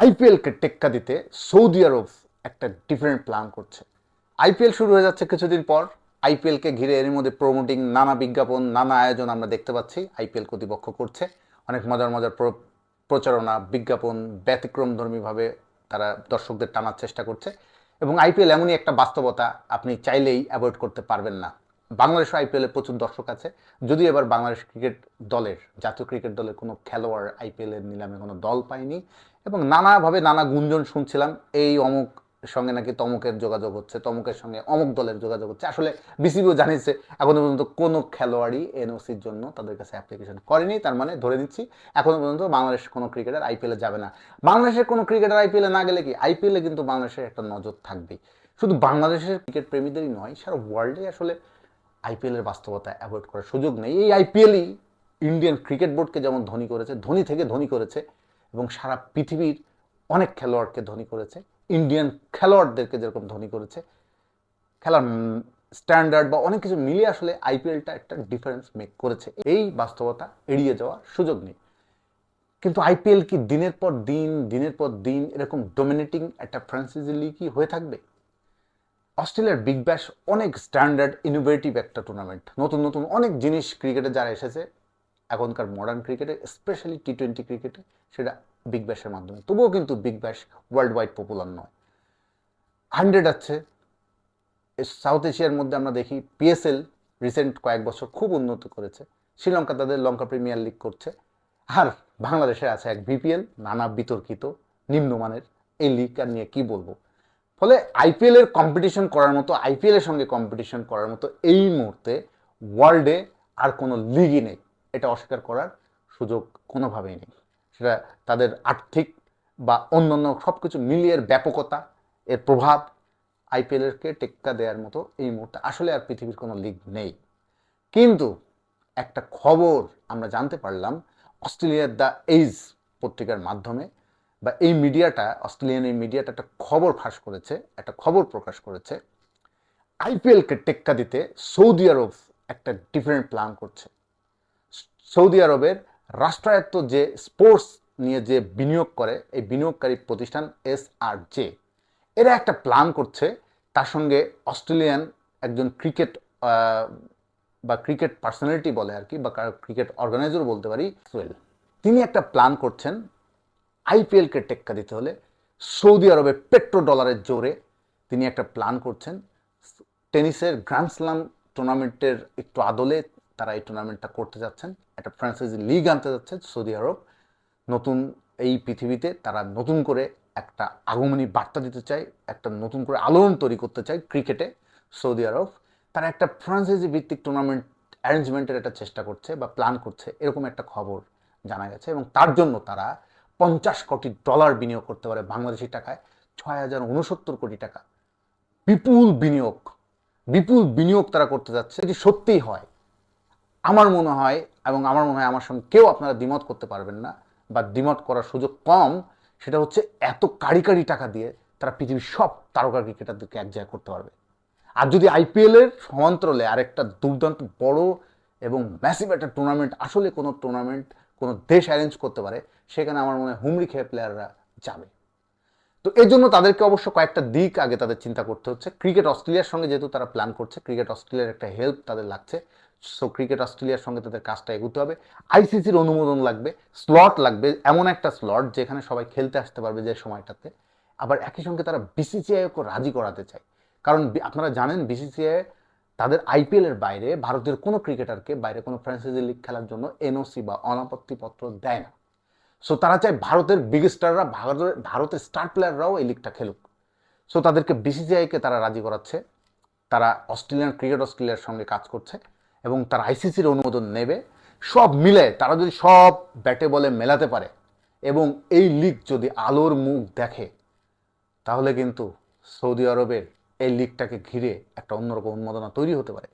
আইপিএলকে টেক্কা দিতে সৌদি আরব একটা ডিফারেন্ট প্ল্যান করছে। আইপিএল শুরু হয়ে যাচ্ছে কিছুদিন পর। আইপিএলকে ঘিরে এর মধ্যে প্রমোটিং নানা বিজ্ঞাপন, নানা আয়োজন আমরা দেখতে পাচ্ছি। আইপিএল কর্তৃপক্ষ করছে। অনেক মজার মজার প্র- প্রচারণা, বিজ্ঞাপন ব্যতিক্রমধর্মীভাবে তারা দর্শকদের টানার চেষ্টা করছে। এবং আইপিএল এমনই একটা বাস্তবতা আপনি চাইলেই অ্যাভয়েড করতে পারবেন না। বাংলাদেশ আইপিএলে প্রচুর দর্শক আছে। যদিও এবার বাংলাদেশ ক্রিকেট দলের, জাতীয় ক্রিকেট দলের কোনো খেলোয়াড় আইপিএলের নিলামে কোনো দল পায়নি এবং নানাভাবে নানা গুঞ্জন শুনছিলাম, এই অমুক সঙ্গে নাকি তমুকের যোগাযোগ হচ্ছে, তমুকের সঙ্গে অমুক দলের যোগাযোগ হচ্ছে। আসলে বিসিবিও জানিয়েছে, এখনও পর্যন্ত কোনো খেলোয়াড়ই এনওসির জন্য তাদের কাছে অ্যাপ্লিকেশন করেনি, তার মানে ধরে দিচ্ছি এখনও পর্যন্ত বাংলাদেশ কোনো ক্রিকেটার আইপিএলে যাবে না। বাংলাদেশের কোনো ক্রিকেটার আইপিএলে না গেলে কি? আইপিএলে কিন্তু বাংলাদেশের একটা নজর থাকবেই। শুধু বাংলাদেশের ক্রিকেট প্রেমীদেরই নয়, সারা ওয়ার্ল্ডে আসলে আইপিএলের বাস্তবতা অ্যাভয়েড করার সুযোগ নেই। এই আইপিএলই ইন্ডিয়ান ক্রিকেট বোর্ডকে যেমন ধনী করেছে, ধনী থেকে ধনী করেছে এবং সারা পৃথিবীর অনেক খেলোয়াড়কে ধনী করেছে। ইন্ডিয়ান খেলোয়াড়দেরকে যেরকম ধনী করেছে। খেলার স্ট্যান্ডার্ড বা অনেক কিছু মিলিয়ে আসলে আইপিএলটা একটা ডিফারেন্স মেক করেছে। এই বাস্তবতা এড়িয়ে যাওয়ার সুযোগ নেই। কিন্তু আইপিএল কি দিনের পর দিন, দিনের পর দিন এরকম ডোমিনেটিং একটা ফ্রান্সাইজি লিগই হয়ে থাকবে? অস্ট্রেলিয়ার বিগ ব্যাশ অনেক স্ট্যান্ডার্ড ইনোভেটিভ একটা টুর্নামেন্ট নতুন নতুন অনেক জিনিস ক্রিকেটে যারা এসেছে এখনকার মডার্ন ক্রিকেটে স্পেশালি টি টোয়েন্টি ক্রিকেটে সেটা বিগ ব্যাশের মাধ্যমে। তবুও কিন্তু Big Bash world wide popular নয়। হান্ড্রেড আছে। সাউথ এশিয়ার মধ্যে আমরা দেখি পিএসএল রিসেন্ট কয়েক বছর খুব উন্নত করেছে। শ্রীলঙ্কা তাদের লঙ্কা প্রিমিয়ার লিগ করছে। আর বাংলাদেশে আছে এক বিপিএল নানা বিতর্কিত, নিম্নমানের। এই লিগ আর নিয়ে কি বলব? ফলে আইপিএল এর কম্পিটিশন করার মতো আইপিএল এর সঙ্গে কম্পিটিশন করার মতো এই মুহূর্তে ওয়ার্ল্ডে আর কোনো লিগই নেই। এটা অস্বীকার করার সুযোগ কোনোভাবেই নেই। সেটা তাদের আর্থিক বা অন্যান্য সব কিছু মিলিয়ে ব্যাপকতা, এর প্রভাব আইপিএলকে টেক্কা দেওয়ার মতো এই মুহূর্তে আসলে আর পৃথিবীর কোনো লিগ নেই। কিন্তু একটা খবর আমরা জানতে পারলাম, অস্ট্রেলিয়ার দ্য এইজ পত্রিকার মাধ্যমে বা এই মিডিয়াটা, অস্ট্রেলিয়ান এই মিডিয়াটা একটা খবর ফাঁস করেছে, একটা খবর প্রকাশ করেছে। আইপিএলকে টেক্কা দিতে সৌদি আরব একটা ডিফারেন্ট প্ল্যান করছে। সৌদি আরবের রাষ্ট্রায়ত্ত যে স্পোর্টস নিয়ে যে বিনিয়োগ করে, এই বিনিয়োগকারী প্রতিষ্ঠান এস আর জে, এরা একটা প্ল্যান করছে। তার সঙ্গে অস্ট্রেলিয়ান একজন ক্রিকেট বা ক্রিকেট পার্সোনালিটি বলে আর কি, বা ক্রিকেট অর্গানাইজার বলতে পারি সোয়েল তিনি একটা প্ল্যান করছেন আইপিএলকে টেক্কা দিতে হলে সৌদি আরবের পেট্রো ডলারের জোরে তিনি একটা প্ল্যান করছেন। টেনিসের গ্র্যান্ড স্লাম টুর্নামেন্টের একটু আদলে তারা এই টুর্নামেন্টটা করতে যাচ্ছেন। একটা ফ্র্যাঞ্চাইজি লিগ আনতে যাচ্ছে সৌদি আরব। নতুন এই পৃথিবীতে তারা নতুন করে একটা আগমনী বার্তা দিতে চায়, একটা নতুন করে আলোড়ন তৈরি করতে চায় ক্রিকেটে সৌদি আরব। তারা একটা ফ্রান্সাইজি ভিত্তিক টুর্নামেন্ট অ্যারেঞ্জমেন্টের একটা চেষ্টা করছে বা প্ল্যান করছে, এরকম একটা খবর জানা গেছে এবং তার জন্য তারা পঞ্চাশ কোটি ডলার বিনিয়োগ করতে পারে বাংলাদেশি টাকায়। ছয় হাজার উনসত্তর কোটি টাকা। বিপুল বিনিয়োগ। বিপুল বিনিয়োগ তারা করতে যাচ্ছে। যদি সত্যিই হয় আমার মনে হয় এবং আমার মনে হয় আমার সঙ্গে কেউ আপনারা দ্বিমত করতে পারবেন না বা দ্বিমত করার সুযোগ কম, সেটা হচ্ছে এত কাড়ি কাড়ি টাকা দিয়ে তারা পৃথিবীর সব তারকা ক্রিকেটারদেরকে এক জায়গায় করতে পারবে। আর যদি আইপিএলের সমান্তরালে আরেকটা দুর্দান্ত বড় এবং ম্যাসিভ একটা টুর্নামেন্ট আসলে কোনো টুর্নামেন্ট কোনো দেশ অ্যারেঞ্জ করতে পারে, সেখানে আমার মনে হয় হুমড়ি খেয়ে প্লেয়াররা যাবে। তো এর জন্য তাদেরকে অবশ্য কয়েকটা দিক আগে তাদের চিন্তা করতে হচ্ছে। ক্রিকেট অস্ট্রেলিয়ার সঙ্গে যেহেতু তারা প্ল্যান করছে, ক্রিকেট অস্ট্রেলিয়ার একটা হেল্প তাদের লাগছে। সো ক্রিকেট অস্ট্রেলিয়ার সঙ্গে তাদের কাজটা এগোতে হবে। আইসিসির অনুমোদন লাগবে স্লট লাগবে, এমন একটা স্লট যেখানে সবাই খেলতে আসতে পারবে যে সময়টাতে। আবার একই সঙ্গে তারা বিসিসিআইকে রাজি করাতে চায়। কারণ আপনারা জানেন বিসিসিআই তাদের আইপিএলের বাইরে ভারতের কোনো ক্রিকেটারকে বাইরে কোনো ফ্র্যাঞ্চাইজি লিগ খেলার জন্য এনওসি বা অনাপত্তিপত্র দেয় না। সো তারা চায় ভারতের বিগ স্টাররা ভারতের ভারতের স্টার প্লেয়াররাও এই লিগটা খেলুক। সো তাদেরকে বিসিসিআইকে তারা রাজি করাচ্ছে। তারা অস্ট্রেলিয়ান ক্রিকেট অস্ট্রেলিয়ার সঙ্গে কাজ করছে। এবং তার আইসিসির অনুমোদন নেবে। সব মিলে তারা যদি সব ব্যাটে বলে মেলাতে পারে এবং এই লিগ যদি আলোর মুখ দেখে, তাহলে কিন্তু সৌদি আরবের এই লিগটাকে ঘিরে একটা অন্যরকম উন্মাদনা তৈরি হতে পারে।